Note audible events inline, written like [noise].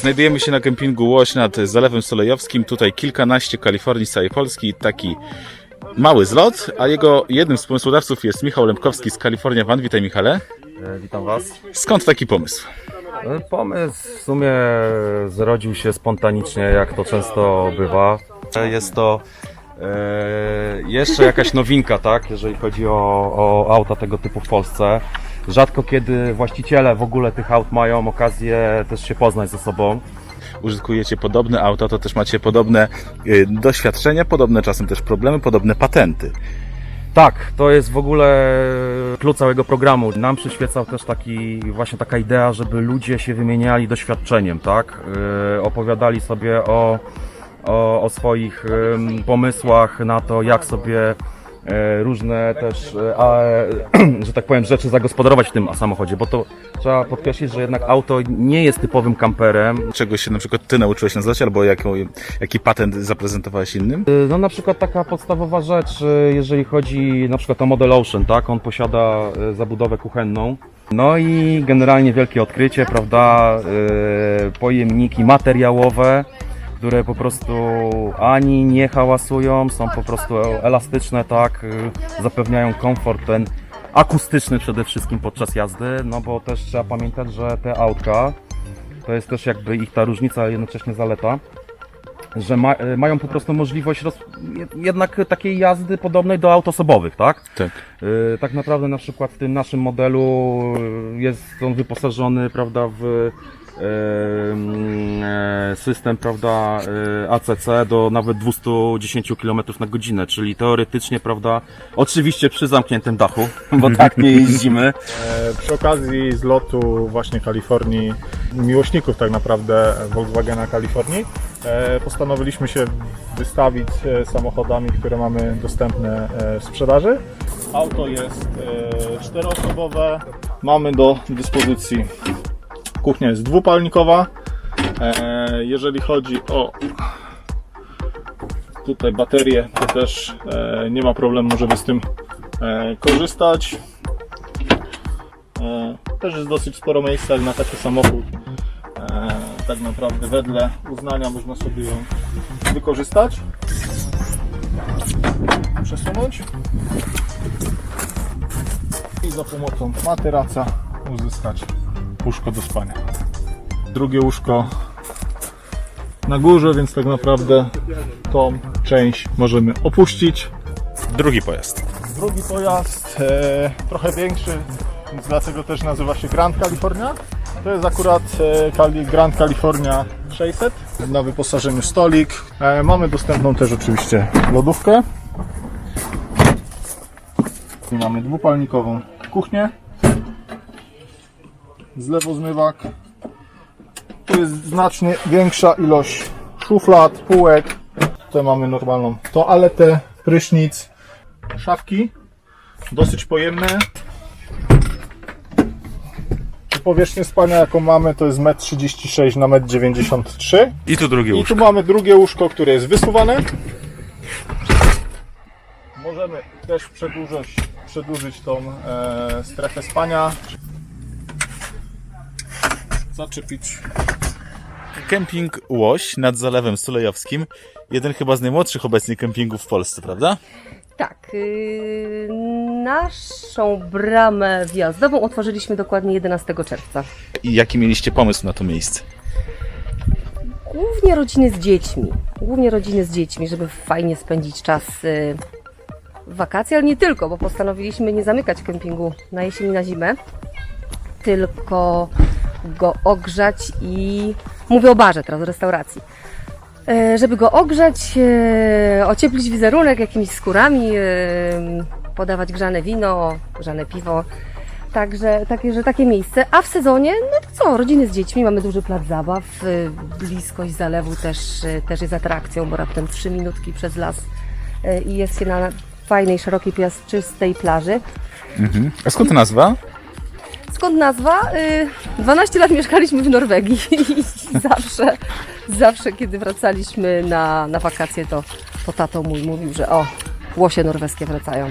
Znajdujemy się na kempingu Łoś nad Zalewem Solejowskim. Tutaj kilkanaście Kalifornii z całej Polski. Taki mały zlot, a jego jednym z pomysłodawców jest Michał Lempkowski z California Van. Witaj Michale. E, Witam Was. Skąd taki pomysł? E, Pomysł w sumie zrodził się spontanicznie, jak to często bywa. E, Jest to e, jeszcze jakaś nowinka, tak, jeżeli chodzi o, o auta tego typu w Polsce. Rzadko kiedy właściciele w ogóle tych aut mają okazję też się poznać ze sobą. Użytkujecie podobne auta, to też macie podobne y, doświadczenia, podobne czasem też problemy, podobne patenty. Tak, to jest w ogóle klucz całego programu. Nam przyświecał też taki, właśnie taka idea, żeby ludzie się wymieniali doświadczeniem, tak? Yy, opowiadali sobie o, o, o swoich pomysłach na to, jak sobie różne też, e, a, [clears throat] że tak powiem, rzeczy zagospodarować w tym samochodzie, bo to trzeba podkreślić, że jednak auto nie jest typowym kamperem, Czego się na przykład ty nauczyłeś nazywać, albo jaką, jaki patent zaprezentowałeś innym? No na przykład taka podstawowa rzecz, jeżeli chodzi na przykład o Model Ocean, tak? On posiada zabudowę kuchenną. No i generalnie wielkie odkrycie, prawda? Pojemniki materiałowe, które po prostu ani nie hałasują, są po prostu elastyczne, tak? y, Zapewniają komfort ten akustyczny przede wszystkim podczas jazdy, no bo też trzeba pamiętać, że te autka to jest też jakby ich ta różnica, a jednocześnie zaleta że ma, e, mają po prostu możliwość roz, jed- jednak takiej jazdy podobnej do aut osobowych, tak? Tak. E, Tak naprawdę na przykład w tym naszym modelu e, jest on wyposażony, prawda, w mm, system, prawda, ACC do nawet 210 km na godzinę, czyli teoretycznie, prawda, oczywiście przy zamkniętym dachu, bo tak nie jeździmy. Przy okazji zlotu właśnie Kalifornii, miłośników tak naprawdę Volkswagena Kalifornii, postanowiliśmy się wystawić e, samochodami, które mamy dostępne e, w sprzedaży. Auto jest e, czteroosobowe. Mamy do dyspozycji kuchnia jest dwupalnikowa. E, Jeżeli chodzi o tutaj baterię, to też e, nie ma problemu, żeby z tym e, korzystać. E, Też jest dosyć sporo miejsca na taki samochód. Tak naprawdę wedle uznania można sobie ją wykorzystać. Przesunąć. I za pomocą materaca uzyskać łóżko do spania. Drugie łóżko na górze, więc tak naprawdę tą część możemy opuścić. Drugi pojazd. Drugi pojazd, e, trochę większy, więc dlatego też nazywa się Grand California. To jest akurat e, Grand California 600. Na wyposażeniu stolik. E, mamy dostępną też oczywiście lodówkę. I mamy dwupalnikową kuchnię. Zlewozmywak. Tu jest znacznie większa ilość szuflad, półek. Tutaj mamy normalną toaletę, prysznic, szafki, dosyć pojemne. Powierzchnię spania jaką mamy to jest 1,36 na 1,93 m. I tu drugie I tu mamy drugie łóżko, które jest wysuwane. Możemy też przedłużyć, przedłużyć tą e, strefę spania. Zaczepić Kemping Łoś nad Zalewem Solejowskim. Jeden chyba z najmłodszych obecnie kempingów w Polsce, prawda? Tak, yy, naszą bramę wjazdową otworzyliśmy dokładnie 11 czerwca. I jaki mieliście pomysł na to miejsce? Głównie rodziny z dziećmi. Głównie rodziny z dziećmi, żeby fajnie spędzić czas yy, wakacje, ale nie tylko, bo postanowiliśmy nie zamykać kempingu na jesień i na zimę, tylko go ogrzać i mówię o barze teraz, o restauracji. E, Żeby go ogrzać, e, ocieplić wizerunek jakimiś skórami, e, podawać grzane wino, grzane piwo. Także takie, że takie miejsce. A w sezonie, no to co, rodziny z dziećmi, mamy duży plac zabaw. Bliskość zalewu też, też jest atrakcją, bo raptem trzy minutki przez las i jest się na fajnej, szerokiej, piaszczystej plaży. A skąd nazwa? Skąd nazwa? Y, 12 lat mieszkaliśmy w Norwegii [laughs] i zawsze, zawsze kiedy wracaliśmy na, na wakacje, to, to tato mój mówił, że o, łosie norweskie wracają.